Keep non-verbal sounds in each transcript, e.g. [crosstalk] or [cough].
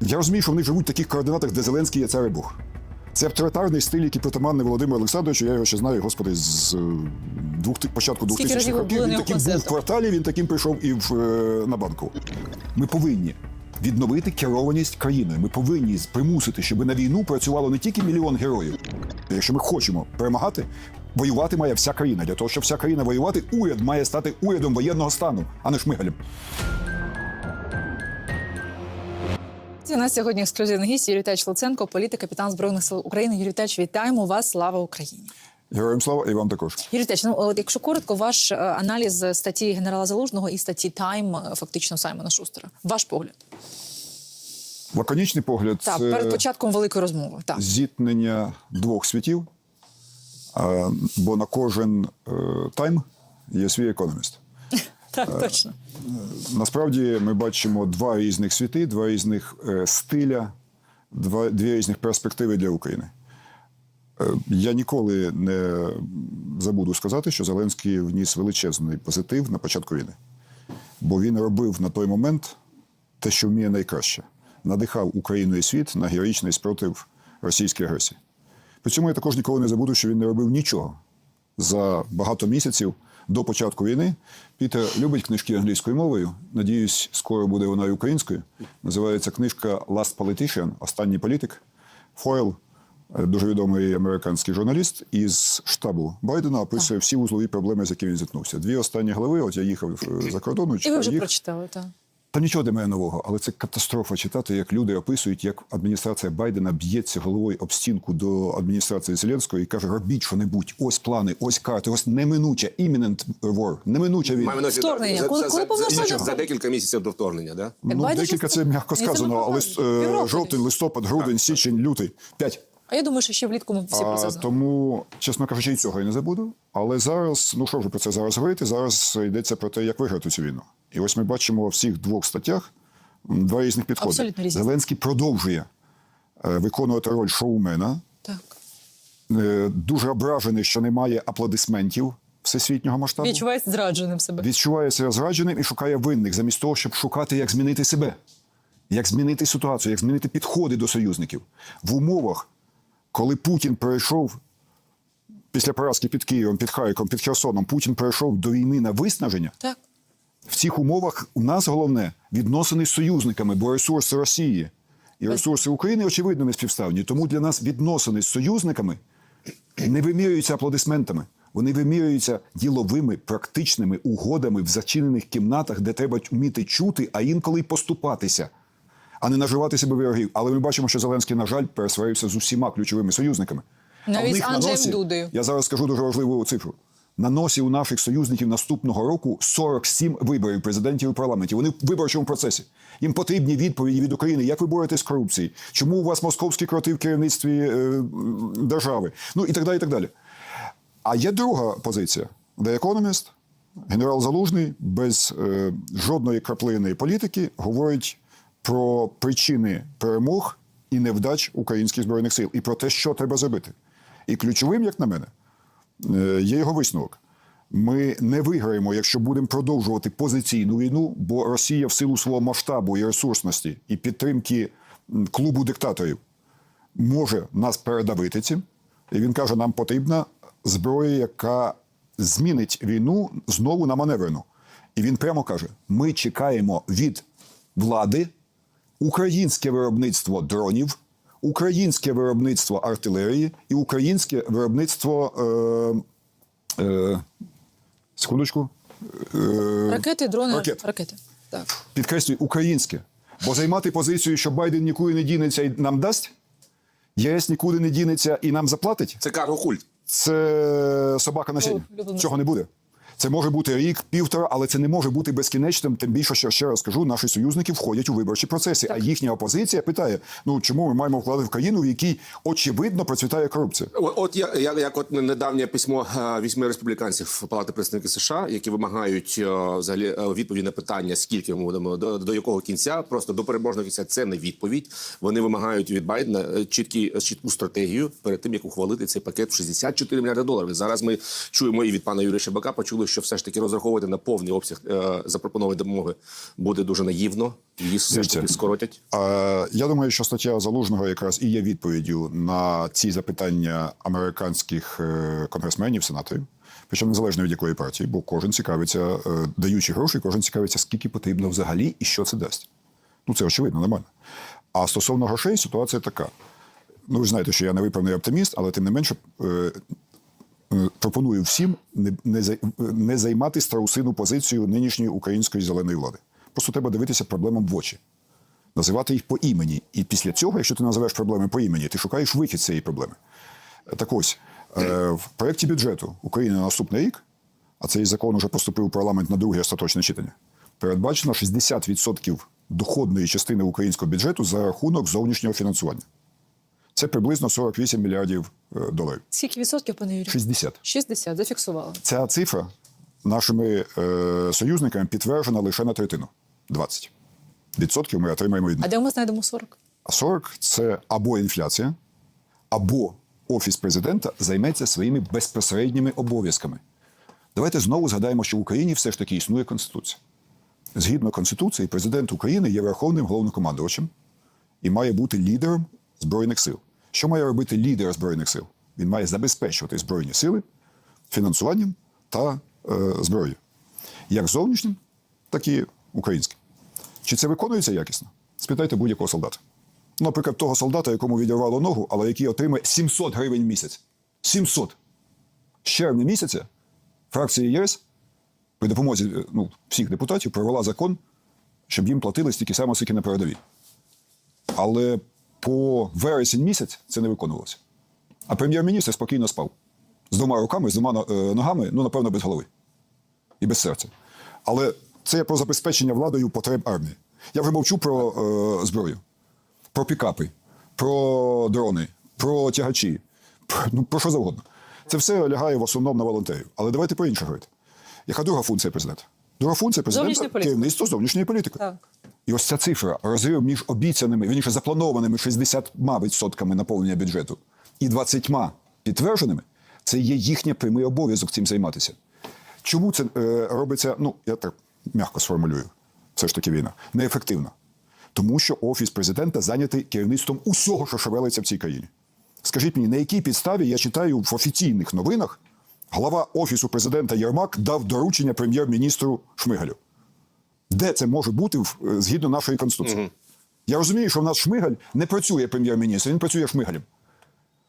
Я розумію, що вони живуть в таких координатах, де Зеленський є цар і Бог. Це авторитарний стиль, який притаманний Володимиру Олександровичу. Я його ще знаю, господи, з двох, початку 2000-х років. Він таким був в кварталі, він таким прийшов і в, е, на банку. Ми повинні відновити керованість країною. Ми повинні примусити, щоб на війну працювало не тільки мільйон героїв. Якщо ми хочемо перемагати, воювати має вся країна. Для того, щоб вся країна воювати, уряд має стати урядом воєнного стану, а не шмигалем. У нас сьогодні ексклюзивний гість Юрій Віталійович Луценко, політик, капітан Збройних сил України. Юрій Віталійович, вітаємо вас! Слава Україні! Героям слава і вам також. Юрій Віталійович, ну от якщо коротко, ваш е, аналіз статті генерала Залужного і статті Тайм е, фактично Саймона Шустера. Ваш погляд. Лаконічний погляд Так, це перед початком великої розмови. Так. зіткнення двох світів, бо на кожен е, тайм є свій економіст. [laughs] Так, точно. Насправді ми бачимо два різних світи, два різних е, стиля, два, дві різних перспективи для України. Е, Я ніколи не забуду сказати, що Зеленський вніс величезний позитив на початку війни. Бо він робив на той момент те, що вміє найкраще: надихав Україну і світ на героїчний спротив російській агресії. При цьому я також ніколи не забуду, що він не робив нічого за багато місяців до початку війни. Пітер любить книжки англійською мовою. Надіюсь, скоро буде вона і українською. Називається книжка Last Politician Останній політик. Фойл, е, дуже відомий американський журналіст із штабу Байдена, описує всі вузлові проблеми, з якими він зіткнувся. Дві останні глави. От я їхав е, за кордону, І ви вже їх. прочитали, так. Там нічого мене нового, але це катастрофа читати, як люди описують, як адміністрація Байдена б'ється головою об стінку до адміністрації Зеленського і каже: робіть що-небудь, ось плани, ось карти, ось неминуча, imminent war, неминуча війна. Маємо увазі, Вторгнення. за- Коли- за- коли за- повномасштабне за- За декілька місяців до вторгнення, да? Ну, Байден декілька щось- це м'яко Ні, це сказано, але погано. е, Півроку жовтень, десь. листопад, грудень, січень, лютий. П'ять. А я думаю, що ще влітку ми всі про це А, знаємо. тому, чесно кажучи, і цього я не забуду. Але зараз, ну що вже про це зараз говорити? Зараз йдеться про те, як виграти цю війну. І ось ми бачимо в всіх двох статтях два різних підходи. Абсолютно різні. Зеленський продовжує е, виконувати роль шоумена. Так. Е, дуже ображений, що немає аплодисментів всесвітнього масштабу. Відчувається зрадженим себе. Відчуває себе зрадженим і шукає винних, замість того, щоб шукати, як змінити себе, як змінити ситуацію, як змінити підходи до союзників. В умовах, коли Путін перейшов після поразки під Києвом, під Харковом, під Херсоном, Путін перейшов до війни на виснаження. Так. В цих умовах у нас головне відносини з союзниками, бо ресурси Росії і ресурси України очевидно не співставні. Тому для нас відносини з союзниками не вимірюються аплодисментами. Вони вимірюються діловими практичними угодами в зачинених кімнатах, де треба вміти чути, а інколи й поступатися, а не наживати себе ворогів. Але ми бачимо, що Зеленський, на жаль, пересварився з усіма ключовими союзниками. Навіть з Анджеєм Дудою. Я зараз скажу дуже важливу цифру. На носі у наших союзників наступного року 47 виборів президентів і парламентів. Вони в виборчому процесі. Їм потрібні відповіді від України. Як ви боретесь з корупцією? Чому у вас московські кроти в керівництві е, держави? Ну і так далі. і так далі. А є друга позиція. The Economist, генерал Залужний без е, жодної краплини політики говорить про причини перемог і невдач українських збройних сил і про те, що треба зробити. І ключовим, як на мене, є його висновок. Ми не виграємо, якщо будемо продовжувати позиційну війну, бо Росія в силу свого масштабу і ресурсності і підтримки клубу диктаторів може нас передавити цим. І він каже: нам потрібна зброя, яка змінить війну знову на маневрену. І він прямо каже: ми чекаємо від влади українське виробництво дронів, українське виробництво артилерії і українське виробництво. Е, е, секундочку. Е, Ракети, дрони, ракет. ракети. Так. підкреслюю, українське. Бо займати позицію, що Байден нікуди не дінеться і нам дасть, ЄС нікуди не дінеться і нам заплатить, Це карго-культ. це собака на сіні. Цього не буде. Це може бути рік, півтора, але це не може бути безкінечним. Тим більше, що ще раз кажу, наші союзники входять у виборчі процеси. А їхня опозиція питає: ну чому ми маємо вкладати в країну, в якій очевидно процвітає корупція? От я, я як от недавнє письмо е, вісьми республіканців Палати представників США, які вимагають е, взагалі е, відповіді на питання, скільки ми будемо до, до якого кінця, просто до переможного кінця. Це не відповідь. Вони вимагають від Байдена чіткі чітку стратегію перед тим, як ухвалити цей пакет в 64 мільярди доларів. Зараз ми чуємо і від пана Юрія Шебака почули, що все ж таки розраховувати на повний обсяг е, запропонованої допомоги буде дуже наївно. Її все ж таки скоротять. Е, Я думаю, що стаття залужного якраз і є відповіддю на ці запитання американських е, конгресменів, сенаторів, причому незалежно від якої партії, бо кожен цікавиться, е, даючи гроші, кожен цікавиться, скільки потрібно взагалі і що це дасть. Ну це очевидно, нормально. А стосовно грошей, ситуація така. Ну, ви ж знаєте, що я не виправний оптиміст, але тим не менше пропоную всім не, не, не займати страусину позицію нинішньої української зеленої влади. Просто треба дивитися проблемам в очі, називати їх по імені. І після цього, якщо ти називаєш проблеми по імені, ти шукаєш вихід цієї проблеми. Е, Так ось, е, в проєкті бюджету України на наступний рік, а цей закон уже поступив у парламент на друге остаточне читання, передбачено 60% доходної частини українського бюджету за рахунок зовнішнього фінансування. Це приблизно 48 мільярдів е, доларів. Скільки відсотків, пане Юрію? 60. 60, зафіксували. Ця цифра нашими е, союзниками підтверджена лише на третину 20. Відсотків ми отримаємо від А де ми знайдемо 40? А 40 – це або інфляція, або офіс президента займеться своїми безпосередніми обов'язками. Давайте знову згадаємо, що в Україні все ж таки існує Конституція. Згідно Конституції, президент України є верховним головнокомандувачем і має бути лідером Збройних сил. Що має робити лідер Збройних сил? Він має забезпечувати Збройні сили фінансуванням та е, зброєю. Як зовнішнім, так і українським. Чи це виконується якісно? Спитайте будь-якого солдата. Ну, Наприклад, того солдата, якому відірвало ногу, але який отримає 700 гривень в місяць. 700! З червня місяця фракція ЄС при допомозі е, ну, всіх депутатів провела закон, щоб їм платили стільки само, скільки на передовій. Але по вересень місяць це не виконувалося. А прем'єр-міністр спокійно спав. З двома руками, з двома е, ногами, ну, напевно, без голови і без серця. Але це про забезпечення владою потреб армії. Я вже мовчу про е, зброю, про пікапи, про дрони, про тягачі, про, ну, про що завгодно. Це все лягає в основному на волонтерів. Але давайте про інше говорити. Яка друга функція президента? Друга функція президента керівництво зовнішньої політики. Так. І ось ця цифра розрив між обіцяними, вірніше запланованими 60% наповнення бюджету і 20 підтвердженими, це є їхній прямий обов'язок цим займатися. Чому це е, робиться? Ну, я так м'яко сформулюю, все ж таки війна, неефективно. Тому що офіс президента зайнятий керівництвом усього, що шевелиться в цій країні. Скажіть мені, на якій підставі я читаю в офіційних новинах, глава офісу президента Єрмак дав доручення прем'єр-міністру Шмигалю. Де це може бути е, згідно нашої конституції? Я розумію, що в нас Шмигаль не працює прем'єр-міністр, він працює Шмигалем.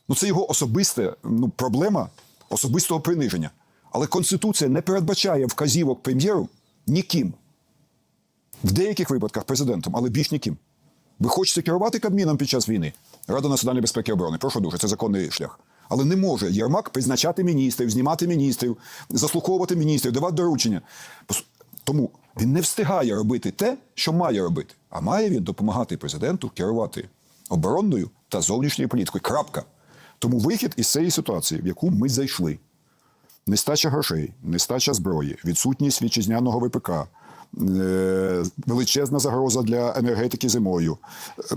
Ну, це його особиста ну, проблема особистого приниження. Але Конституція не передбачає вказівок прем'єру ніким. В деяких випадках президентом, але більш ніким. Ви хочете керувати Кабміном під час війни? Рада національної безпеки і оборони. Прошу дуже, це законний шлях. Але не може Єрмак призначати міністрів, знімати міністрів, заслуховувати міністрів, давати доручення. Тому він не встигає робити те, що має робити. А має він допомагати президенту керувати оборонною та зовнішньою політикою. Крапка. Тому вихід із цієї ситуації, в яку ми зайшли, нестача грошей, нестача зброї, відсутність вітчизняного ВПК, е, величезна загроза для енергетики зимою, е,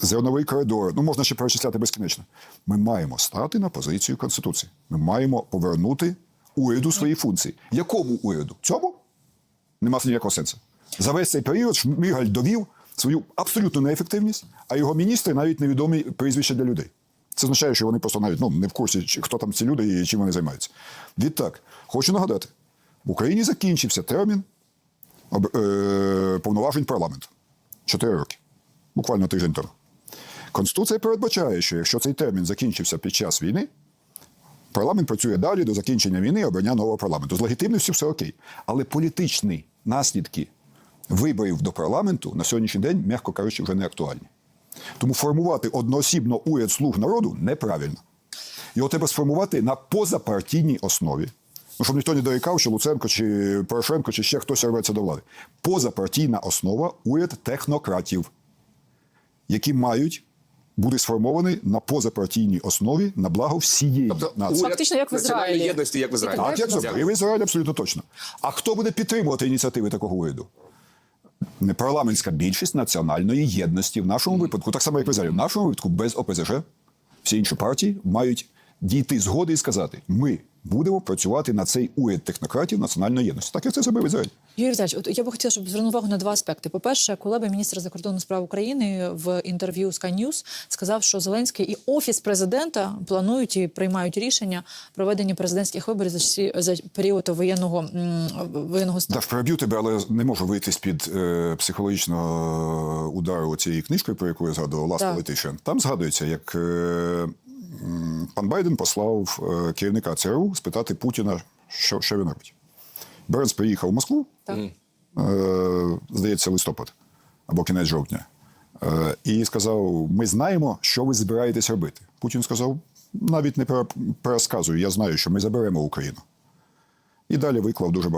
зерновий коридор. Ну, можна ще перечисляти безкінечно. Ми маємо стати на позицію Конституції. Ми маємо повернути уряду свої функції. Якому уряду? Цьому? Нема ніякого сенсу. За весь цей період Шмигаль довів свою абсолютну неефективність, а його міністри навіть невідомі прізвища для людей. Це означає, що вони просто навіть ну, не в курсі, хто там ці люди і чим вони займаються. Відтак, хочу нагадати: в Україні закінчився термін е, повноважень парламенту. Чотири роки. Буквально тиждень тому. Конституція передбачає, що якщо цей термін закінчився під час війни, парламент працює далі до закінчення війни і обрання нового парламенту. З легітимністю все окей. Але політичні наслідки виборів до парламенту на сьогоднішній день, м'яко кажучи, вже не актуальні. Тому формувати одноосібно уряд слуг народу неправильно. Його треба сформувати на позапартійній основі. Ну, щоб ніхто не дорікав, що Луценко чи Порошенко, чи ще хтось рветься до влади. Позапартійна основа уряд технократів, які мають бути сформований на позапартійній основі на благо всієї Тобто нації. Фактично, як в Ізраїлі. єдності, як в Ізраїлі. Так, як зробив Ізраїль, абсолютно точно. А хто буде підтримувати ініціативи такого уряду? Не парламентська більшість національної єдності в нашому випадку, так само як в Ізраїлі, в нашому випадку без ОПЗЖ. Всі інші партії мають дійти згоди і сказати: ми будемо працювати на цей уряд технократів національної єдності. Так як це зробив Ізраїль. Юрій Віталійович, от я би хотіла, щоб звернув увагу на два аспекти. По-перше, Кулеба, міністр закордонних справ України, в інтерв'ю Sky News сказав, що Зеленський і офіс президента планують і приймають рішення проведення президентських виборів за за період воєнного воєнного стану. Даш переб'ю тебе, але не можу вийти з під е, психологічного удару цієї книжки, про яку я згадував Last Так. Там згадується, як е, пан Байден послав е, керівника ЦРУ спитати Путіна, що, що він робить. Бернс приїхав в Москву, Так. е, здається, листопад або кінець жовтня, е, і сказав: Ми знаємо, що ви збираєтесь робити. Путін сказав: навіть не пере- пересказую, я знаю, що ми заберемо Україну. І далі виклав дуже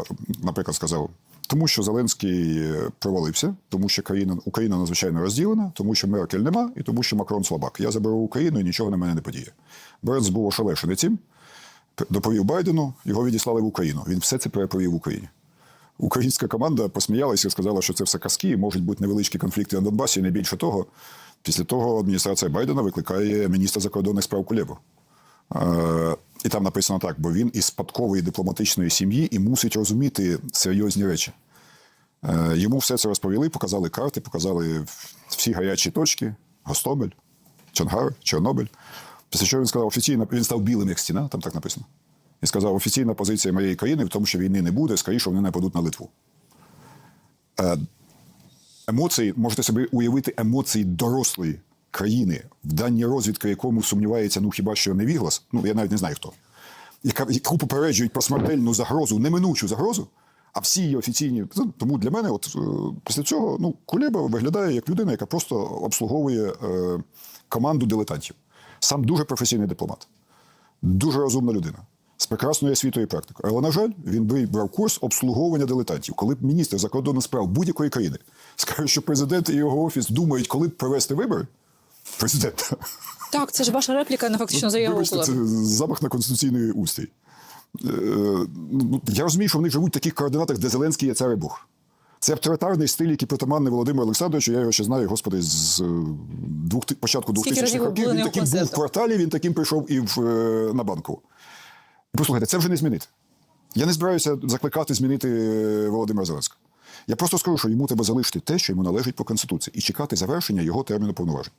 наприклад, сказав, тому що Зеленський е, провалився, тому що країна, Україна надзвичайно розділена, тому що Меркель нема, і тому що Макрон слабак. Я заберу Україну і нічого на мене не подіє. Бернс був ошелешений цим, доповів Байдену, його відіслали в Україну. Він все це переповів в Україні. Українська команда посміялася і сказала, що це все казки, можуть бути невеличкі конфлікти на Донбасі, і не більше того. Після того адміністрація Байдена викликає міністра закордонних справ Кулебу. Е, і там написано так, бо він із спадкової дипломатичної сім'ї і мусить розуміти серйозні речі. Е, йому все це розповіли, показали карти, показали всі гарячі точки: Гостомель, Чонгар, Чорнобиль. Після чого він сказав офіційно, він став білим, як стіна, там так написано. І сказав, офіційна позиція моєї країни в тому, що війни не буде, скоріше вони нападуть на Литву. Е, емоції, можете собі уявити емоції дорослої країни, в даній розвідки якому сумнівається, ну хіба що невіглас, ну я навіть не знаю хто, яка, яку попереджують про смертельну загрозу, неминучу загрозу, а всі її офіційні. Ну, Тому для мене, от е, після цього, ну, Кулеба виглядає як людина, яка просто обслуговує е, команду дилетантів. Сам дуже професійний дипломат, дуже розумна людина. З прекрасною освітою практикою. Але, на жаль, він вибрав курс обслуговування дилетантів. Коли б міністр закордонних справ будь-якої країни скаже, що президент і його офіс думають, коли б провести вибори, президента. Так, це ж ваша репліка на фактично заяву Вибачте, це замах на конституційний устрій. Е, ну, Я розумію, що вони живуть в таких координатах, де Зеленський є цар і Бог. Це авторитарний стиль, який притаманний Володимиру Олександровичу. Я його ще знаю, господи, з е, двох, початку Скільки 2000-х років. Він таким був в кварталі, він таким прийшов і в, е, на банку. Послухайте, це вже не змінити. Я не збираюся закликати змінити Володимира Зеленського. Я просто скажу, що йому треба залишити те, що йому належить по Конституції, і чекати завершення його терміну повноважень.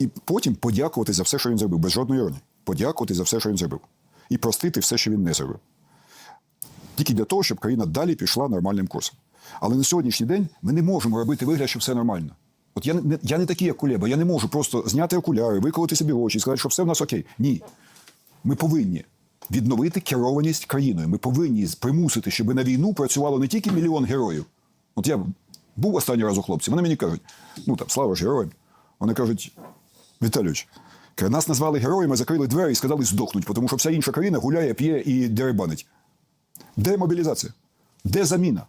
І потім подякувати за все, що він зробив, без жодної іронії. Подякувати за все, що він зробив. І простити все, що він не зробив. Тільки для того, щоб країна далі пішла нормальним курсом. Але на сьогоднішній день ми не можемо робити вигляд, що все нормально. От я не, я не такий, як Кулеба. Я не можу просто зняти окуляри, виколоти собі очі і сказати, що все в нас окей. Ні. Ми повинні відновити керованість країною. Ми повинні примусити, щоб на війну працювало не тільки мільйон героїв. От я був останній раз у хлопців, вони мені кажуть, ну там слава ж героям. Вони кажуть, Віталійович, нас назвали героями, закрили двері і сказали здохнуть, тому що вся інша країна гуляє, п'є і деребанить. Де мобілізація? Де заміна?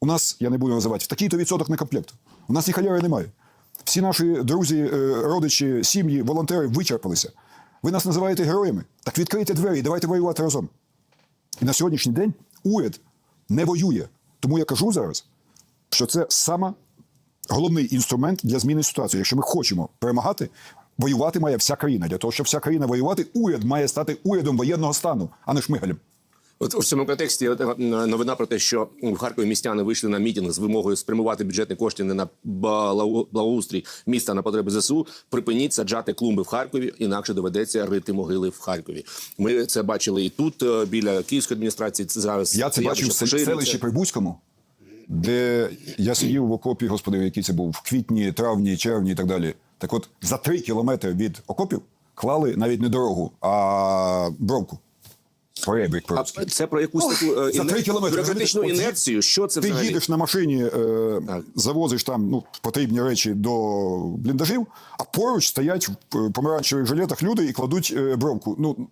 У нас, я не буду називати, в такий-то відсоток не комплект. У нас і халяри немає. Всі наші друзі, е, родичі, сім'ї, волонтери вичерпалися. Ви нас називаєте героями? Так відкрийте двері і давайте воювати разом. І на сьогоднішній день уряд не воює. Тому я кажу зараз, що це саме головний інструмент для зміни ситуації. Якщо ми хочемо перемагати, воювати має вся країна. Для того, щоб вся країна воювати, уряд має стати урядом воєнного стану, а не шмигалем. От у цьому контексті е, новина про те, що в Харкові містяни вийшли на мітинг з вимогою спрямувати бюджетні кошти не на благоустрій міста а на потреби ЗСУ. Припиніть саджати клумби в Харкові, інакше доведеться рити могили в Харкові. Ми це бачили і тут, е, біля Київської адміністрації. Зараз Я це бачив в селищі Прибузькому, де я сидів в окопі, господи, який це був, в квітні, травні, червні і так далі. Так от за три кілометри від окопів клали навіть не дорогу, а бровку. Поребрик просто. це про якусь таку е, за три кілометри. бюрократичну інерцію. Що це Ти взагалі? їдеш на машині, е, завозиш там ну, потрібні речі до бліндажів, а поруч стоять в помаранчевих жилетах люди і кладуть е, бровку. Ну,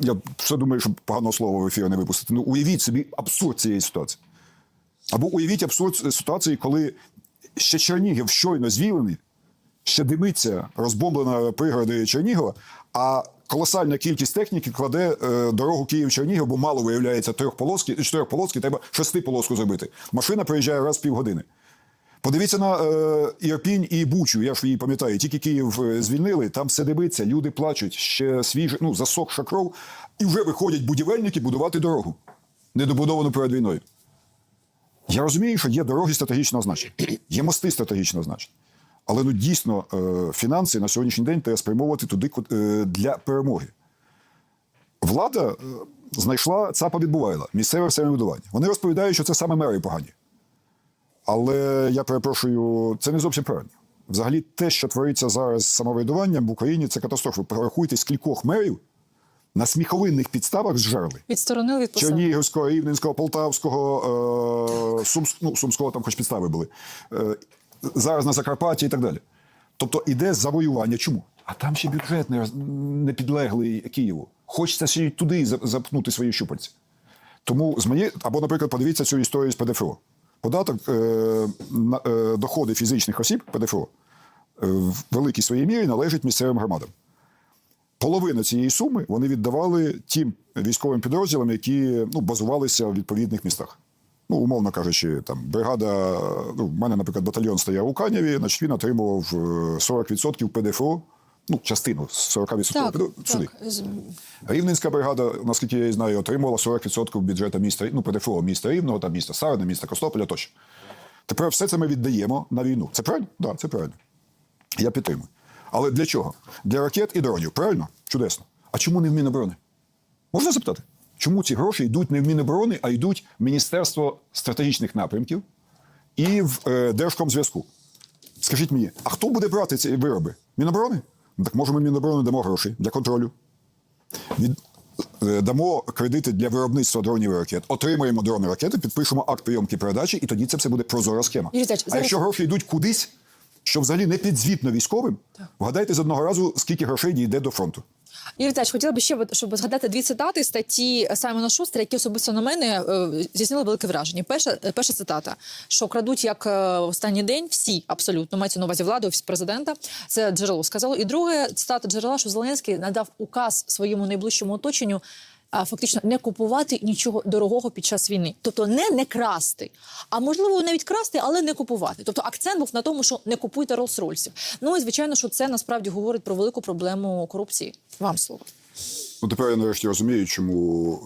я все думаю, що поганого слова в ефір не випустити. Ну, уявіть собі абсурд цієї ситуації. Або уявіть абсурд ситуації, коли ще Чернігів щойно звілений, ще димиться розбомблена пригороди Чернігова, а колосальна кількість техніки кладе е, дорогу Київ-Чернігів, бо мало виявляється трьохполоски, чотирьохполоски, треба шестиполоску зробити. Машина приїжджає раз в півгодини. Подивіться на е, Ірпінь і Бучу, я ж її пам'ятаю, тільки Київ е, звільнили, там все дивиться, люди плачуть, ще свіже, ну, засохша кров, і вже виходять будівельники будувати дорогу, недобудовану перед війною. Я розумію, що є дороги стратегічного значення, є мости стратегічного значення. Але ну дійсно е, фінанси на сьогоднішній день треба спрямовувати туди е, для перемоги. Влада е, знайшла ЦАПа відбувайла, місцеве самоврядування. Вони розповідають, що це саме мери погані. Але я перепрошую, це не зовсім правильно. Взагалі, те, що твориться зараз з самоврядуванням в Україні, це катастрофа. Порахуйте, скількох мерів на сміховинних підставах зжерли. Відсторонили від. Чернігівського, Рівненського, Полтавського, е, Сумс, ну, Сумського там хоч підстави були. Е, зараз на Закарпатті і так далі. Тобто іде завоювання. Чому? А там ще бюджет не, підлеглий Києву. Хочеться ще й туди за- запнути свої щупальці. Тому з мені, або, наприклад, подивіться цю історію з ПДФО. Податок е, на е, доходи фізичних осіб ПДФО е, в великій своїй мірі належить місцевим громадам. Половину цієї суми вони віддавали тим військовим підрозділам, які ну, базувалися в відповідних містах. Ну, умовно кажучи, там бригада, ну, в мене, наприклад, батальйон стояв у Канєві, значить він отримував е, 40% ПДФО, ну, частину 40% Так, сюди. так. Рівненська бригада, наскільки я знаю, отримувала 40% бюджету міста, ну, ПДФО міста Рівного, там міста Сарни, міста Костополя тощо. Тепер все це ми віддаємо на війну. Це правильно? Так, да, це правильно. Я підтримую. Але для чого? Для ракет і дронів. Правильно? Чудесно. А чому не в Міноборони? Можна запитати? Чому ці гроші йдуть не в Міноборони, а йдуть в Міністерство стратегічних напрямків і в е, Держкомзв'язку? Скажіть мені, а хто буде брати ці вироби? Міноборони? Ну, так може ми Міноборони дамо гроші для контролю. Від, е, дамо кредити для виробництва дронів і ракет, отримаємо дрони ракети, підпишемо акт прийомки передачі, і тоді це все буде прозора схема. Юрій А зараз- якщо гроші йдуть кудись, що взагалі не підзвітно військовим, вгадайте з одного разу, скільки грошей дійде до фронту. Юрій Віталійович, хотіла б ще, щоб згадати дві цитати статті Саймона Шустера, які особисто на мене е, здійснили велике враження. Перша, е, перша цитата, що крадуть як е, останній день всі абсолютно мається на увазі влади, офіс президента. Це джерело сказало. І друге цитата джерела, що Зеленський надав указ своєму найближчому оточенню. Фактично не купувати нічого дорогого під час війни, тобто не не красти, а можливо навіть красти, але не купувати. Тобто акцент був на тому, що не купуйте Роллс-Ройсів. Ну і звичайно, що це насправді говорить про велику проблему корупції. Вам слово. Ну, тепер я нарешті розумію, чому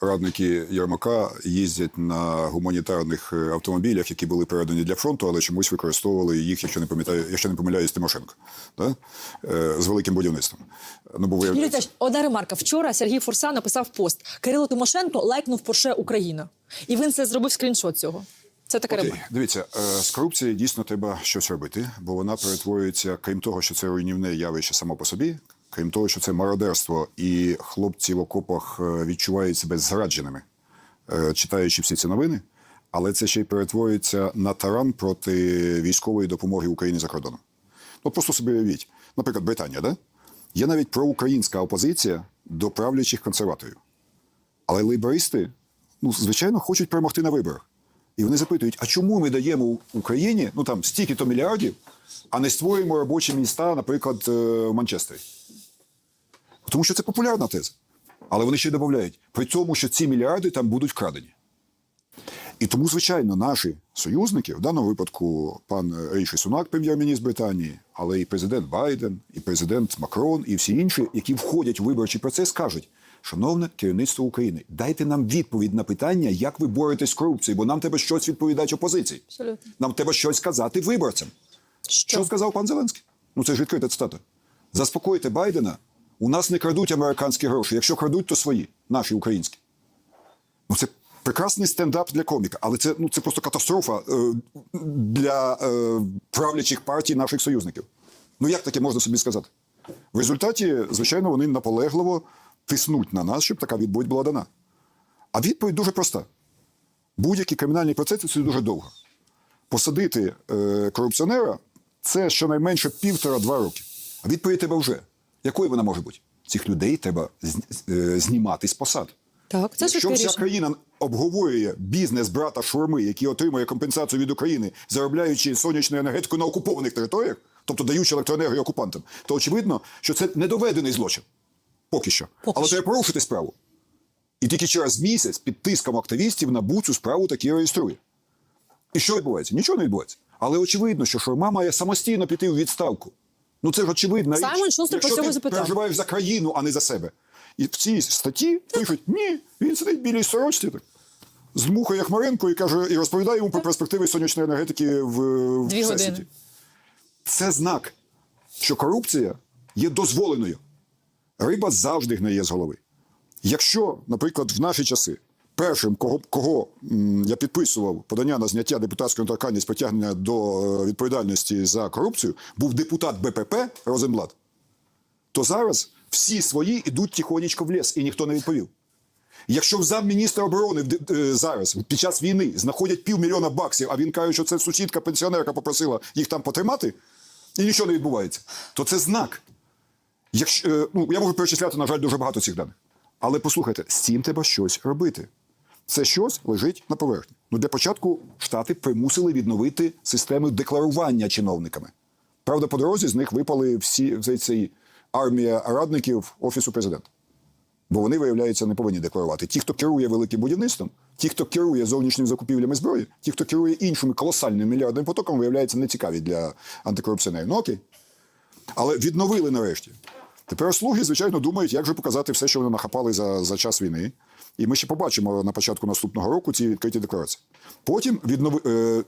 радники Єрмака їздять на гуманітарних е, автомобілях, які були передані для фронту, але чомусь використовували їх, якщо не пам'ятаю, якщо не помиляюсь, Тимошенко, да? Е, з великим будівництвом. Ну, бо виявляється, одна ремарка. Вчора Сергій Фурса написав пост. Кирило Тимошенко лайкнув Порше Україна. І він це зробив скріншот цього. Це така Окей, дивіться, е, з корупцією дійсно треба щось робити, бо вона перетворюється, крім того, що це руйнівне явище само по собі, крім того, що це мародерство, і хлопці в окопах е, відчувають себе зрадженими, е, читаючи всі ці новини. Але це ще й перетворюється на таран проти військової допомоги Україні за кордоном. Ну, просто собі уявіть. Наприклад, Британія, да? Є навіть проукраїнська опозиція до правлячих консерваторів. Але лейбористи, ну, звичайно, хочуть перемогти на виборах. І вони запитують: а чому ми даємо Україні ну там стільки-то мільярдів, а не створюємо робочі міста, наприклад, е, в Манчестері? Тому що це популярна теза. Але вони ще й додають, при тому, що ці мільярди там будуть вкрадені. І тому, звичайно, наші союзники, в даному випадку пан Ріші Сунак, прем'єр-міністр Британії, але і президент Байден, і президент Макрон, і всі інші, які входять у виборчий процес, кажуть: шановне керівництво України, дайте нам відповідь на питання, як ви боретесь з корупцією, бо нам треба щось відповідати опозиції. Абсолютно. Нам треба щось сказати виборцям. Що сказав пан Зеленський? Ну це ж відкрита цитата. Заспокойте Байдена. У нас не крадуть американські гроші. Якщо крадуть, то свої, наші українські. Ну, це прекрасний стендап для коміка, але це, ну, це просто катастрофа е, для е, правлячих партій наших союзників. Ну як таке можна собі сказати? В результаті, звичайно, вони наполегливо тиснуть на нас, щоб така відповідь була дана. А відповідь дуже проста: будь-які кримінальні процеси це дуже довго. Посадити е, корупціонера це щонайменше півтора-два роки. А відповідь тебе вже. Якою вона може бути? Цих людей треба е, знімати з посад. Так, це Якщо вся країна обговорює бізнес брата Шурми, який отримує компенсацію від України, заробляючи сонячну енергетику на окупованих територіях, тобто даючи електроенергію окупантам, то очевидно, що це недоведений злочин. Поки що. Поки Але що. треба порушити справу. І тільки через місяць під тиском активістів НАБУ цю справу таки реєструє. І що відбувається? Нічого не відбувається. Але очевидно, що Шурма має самостійно піти у відставку. Ну це ж очевидна річ. Саймон Шустер про цього запитав. переживаєш за країну, а не за себе. І в цій статті пишуть: ні, він сидить в білій сорочці. Так. Здмухує Хмаренко і каже, і розповідає йому про перспективи сонячної енергетики в, в Дві Всесвіті. години. Це знак, що корупція є дозволеною. Риба завжди гниє з голови. Якщо, наприклад, в наші часи першим, кого, кого я підписував подання на зняття депутатської недоторканності притягнення до е, відповідальності за корупцію, був депутат БПП Розенблат, то зараз всі свої йдуть тихонечко в ліс, і ніхто не відповів. Якщо в замміністра оборони е, зараз під час війни знаходять півмільйона баксів, а він каже, що це сусідка пенсіонерка попросила їх там потримати, і нічого не відбувається, то це знак. Якщо, е, ну, я можу перечисляти, на жаль, дуже багато цих даних. Але послухайте, з цим треба щось робити. Це щось лежить на поверхні. Ну, для початку штати примусили відновити систему декларування чиновниками. Правда, по дорозі з них випали всі цей, армія радників Офісу президента. Бо вони, виявляється, не повинні декларувати. Ті, хто керує великим будівництвом, ті, хто керує зовнішніми закупівлями зброї, ті, хто керує іншими колосальними мільярдними потоками, виявляється, не цікаві для антикорупціонерів. Ну окей. Але відновили нарешті. Тепер слуги, звичайно, думають, як же показати все, що вони нахапали за, за час війни. І ми ще побачимо на початку наступного року ці відкриті декларації. Потім віднови, е,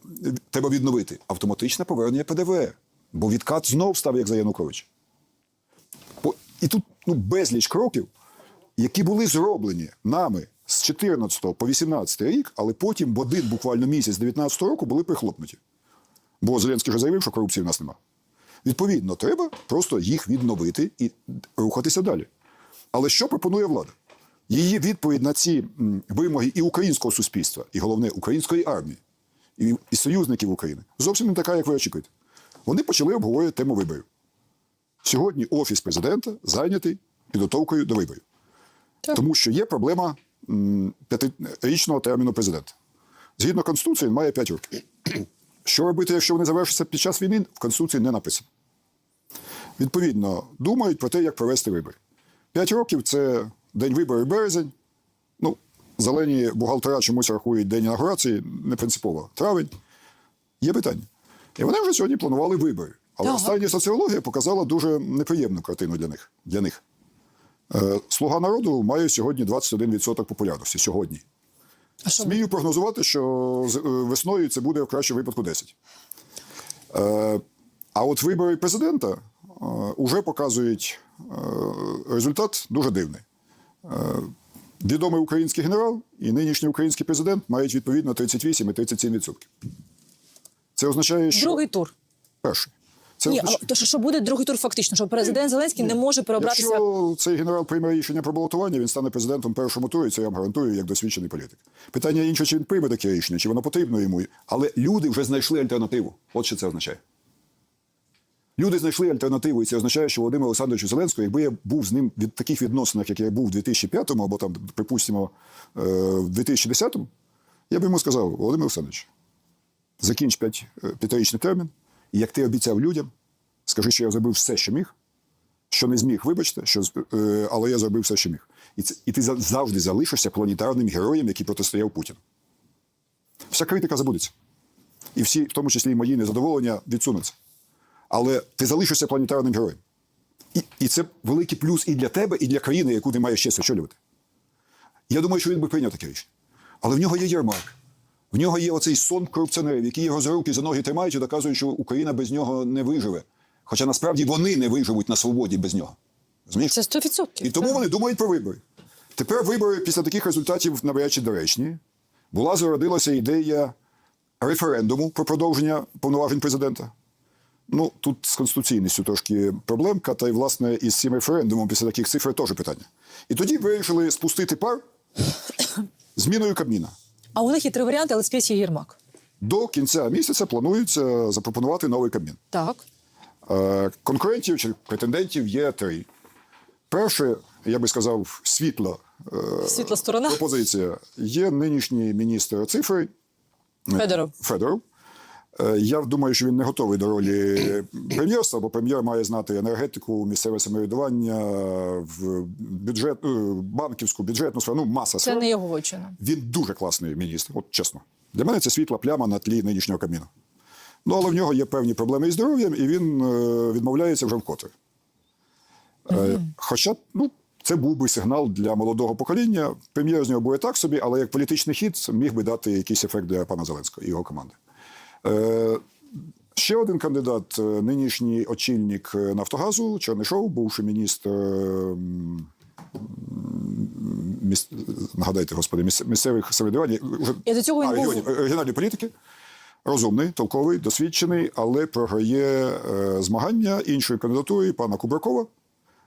треба відновити автоматичне повернення ПДВ, бо відкат знов став як за Януковича. І тут ну, безліч кроків, які були зроблені нами з 14 по 18 рік, але потім в один буквально місяць 19 року були прихлопнуті. Бо Зеленський вже заявив, що корупції в нас немає. Відповідно, треба просто їх відновити і рухатися далі. Але що пропонує влада? Її відповідь на ці вимоги і українського суспільства, і головне української армії, і, і союзників України зовсім не така, як ви очікуєте. Вони почали обговорювати тему виборів. Сьогодні офіс президента зайнятий підготовкою до виборів. Так. Тому що є проблема п'ятирічного терміну президента. Згідно Конституції, він має 5 років. Що робити, якщо вони завершаться під час війни, в Конституції не написано. Відповідно, думають про те, як провести вибори. П'ять років це день виборів березень. Ну, зелені бухгалтера чомусь рахують день інаугурації, не принципово. Травень. Є питання. І вони вже сьогодні планували вибори. Але Так. остання соціологія показала дуже неприємну картину для них. Для них. Е, Слуга народу має сьогодні 21% популярності. Сьогодні. А що Смію прогнозувати, що е, весною це буде в кращому випадку 10. Е, а от вибори президента вже показують е, результат дуже дивний. Е, відомий український генерал і нинішній український президент мають відповідно 38 і 37%. Це означає, що другий тур? перший. Це Ні, означ- а то що, що буде другий тур фактично, що президент Зеленський не може переобратися. Якщо цей генерал прийме рішення про балотування, він стане президентом першому турі, це я вам гарантую, як досвідчений політик. Питання інше, чи він прийме таке рішення, чи воно потрібно йому. Але люди вже знайшли альтернативу. От що це означає. Люди знайшли альтернативу, і це означає, що Володимир Олександрович Зеленський, якби я був з ним від таких відносинах, як я був в 2005-му, або там, припустимо, е, в 2010-му, я б йому сказав: Володимир Олександрович, закінч е, п'ятирічний термін, і як ти обіцяв людям, скажи, що я зробив все, що міг, що не зміг, вибачте, що, е, але я зробив все, що міг. І, це, і ти завжди залишишся планетарним героєм, який протистояв Путіну. Вся критика забудеться. І всі, в тому числі і мої незадоволення, відсунуться. Але ти залишишся планетарним героєм. І, і це великий плюс і для тебе, і для країни, яку ти маєш честь очолювати. Я думаю, що він би прийняв таке рішення. Але в нього є Єрмак. В нього є оцей сон корупціонерів, які його за руки за ноги тримають і доказують, що Україна без нього не виживе. Хоча насправді вони не виживуть на свободі без нього. Розумієш? Це 100%. І тому так. вони думають про вибори. Тепер вибори після таких результатів навряд чи доречні. Була зародилася ідея референдуму про продовження повноважень президента. Ну, тут з конституційністю трошки проблемка, та й, власне, із цим референдумом після таких цифр теж питання. І тоді вирішили спустити пар зміною Кабміна. А у них є три варіанти, але спец є Єрмак. До кінця місяця планується запропонувати новий Кабмін. Так. Е, Конкурентів чи претендентів є три. Перше, я би сказав, світла е, Світла сторона. пропозиція. Є нинішній міністр цифри Федоров. Федоров. Е, Я думаю, що він не готовий до ролі прем'єрства, бо прем'єр має знати енергетику, місцеве самоврядування, бюджет, е, банківську, бюджетну сферу, ну маса Це сфер. не його вочина. Він дуже класний міністр, от чесно. Для мене це світла пляма на тлі нинішнього каміну. Ну, але в нього є певні проблеми із здоров'ям, і він е, відмовляється вже вкотре. Е, Хоча, ну, це був би сигнал для молодого покоління. Прем'єр з нього буде так собі, але як політичний хід міг би дати якийсь ефект для пана Зеленського і його команди. Е, ще один кандидат, е, нинішній очільник е, Нафтогазу, Чернишов, бувший міністр. міс- Нагадайте, господи, міс- місцевих самоврядувань. І до цього він а, був- регіональної політики. Розумний, толковий, досвідчений, але програє е, змагання іншої кандидатури пана Кубракова,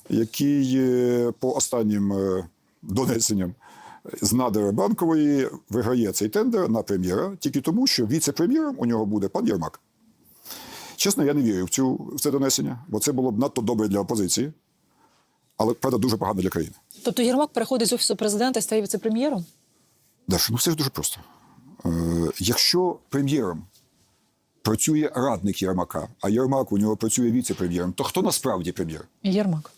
який е, по останнім е, донесенням з надери банкової виграє цей тендер на прем'єра тільки тому, що віце-прем'єром у нього буде пан Єрмак. Чесно, я не вірю в, цю, в це донесення, бо це було б надто добре для опозиції, але правда дуже погано для країни. Тобто Єрмак переходить з офісу президента і стає віце-прем'єром? Даша, ну все ж дуже просто. Е, якщо прем'єром працює радник Єрмака, а Єрмак у нього працює віце-прем'єром, то хто насправді прем'єр? Єрмак.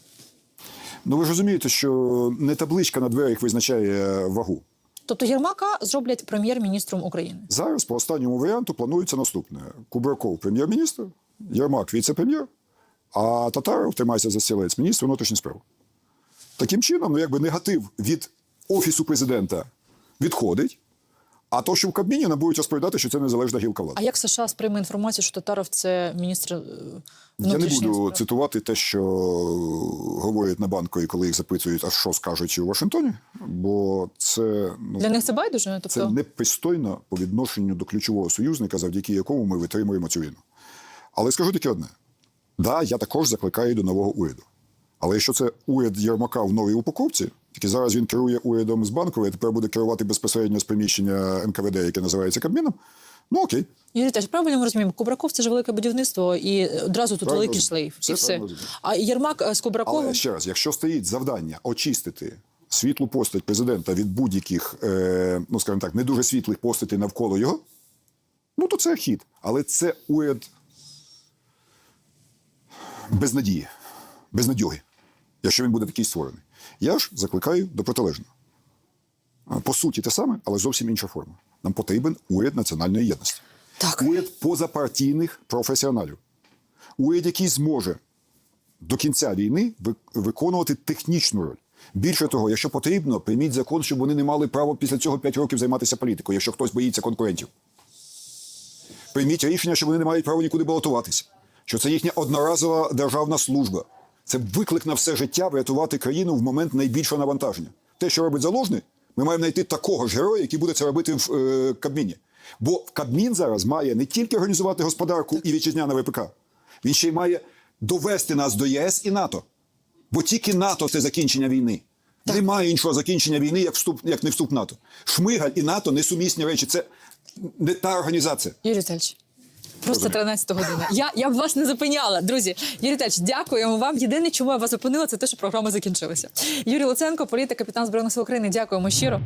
Ну ви ж розумієте, що не табличка на дверях визначає вагу. Тобто Єрмака зроблять прем'єр-міністром України. Зараз по останньому варіанту планується наступне: Кубраков прем'єр-міністр, Єрмак віце-прем'єр, а Татаров тримається за стілець, міністр внутрішніх справ. Таким чином, ну якби негатив від офісу президента відходить. А то, що в Кабміні нам будуть розповідати, що це незалежна гілка влади. А як США сприйме інформацію, що Татаров це міністр е, Я не буду справ? цитувати те, що говорять на банкові, коли їх запитують, а що скажуть у Вашингтоні, бо це, ну, Для них це байдуже? Тобто це непристойно по відношенню до ключового союзника, завдяки якому ми витримуємо цю війну. Але скажу таке одне: да, я також закликаю до нового уряду. Але якщо це уряд Єрмака в новій упаковці, тільки зараз він керує урядом з банкової, тепер буде керувати безпосередньо з приміщення НКВД, яке називається Кабміном, ну окей. Юрій Теж, правильно ми розуміємо, Кубраков це ж велике будівництво, і одразу тут Правильно великий розумію. шлейф. Все і все. А Єрмак е, з Кубраковим. Але ще раз, якщо стоїть завдання очистити світлу постать президента від будь-яких, е, ну скажімо так, не дуже світлих постатей навколо його, ну то це хід. Але це уряд без надії, без надьоги, якщо він буде такий створений. Я ж закликаю до протилежного. По суті, те саме, але зовсім інша форма. Нам потрібен уряд національної єдності. Так. Уряд позапартійних професіоналів. Уряд, який зможе до кінця війни виконувати технічну роль. Більше того, якщо потрібно, прийміть закон, щоб вони не мали права після цього 5 років займатися політикою, якщо хтось боїться конкурентів. Прийміть рішення, що вони не мають права нікуди балотуватися, що це їхня одноразова державна служба. Це виклик на все життя врятувати країну в момент найбільшого навантаження. Те, що робить заложний, ми маємо знайти такого ж героя, який буде це робити в е, Кабміні. Бо Кабмін зараз має не тільки організувати господарку і вітчизняне ВПК, він ще й має довести нас до ЄС і НАТО. Бо тільки НАТО це закінчення війни. Немає іншого закінчення війни, як вступ, як не вступ НАТО. Шмигаль і НАТО несумісні речі. Це не та організація. Юрій Віталійович, Просто 13 година. Я, я б вас не зупиняла. Друзі, Юрій Теч, дякуємо вам. Єдине, чому я вас зупинила, це те, що програма закінчилася. Юрій Луценко, політик, капітан Збройних сил України. Дякуємо щиро.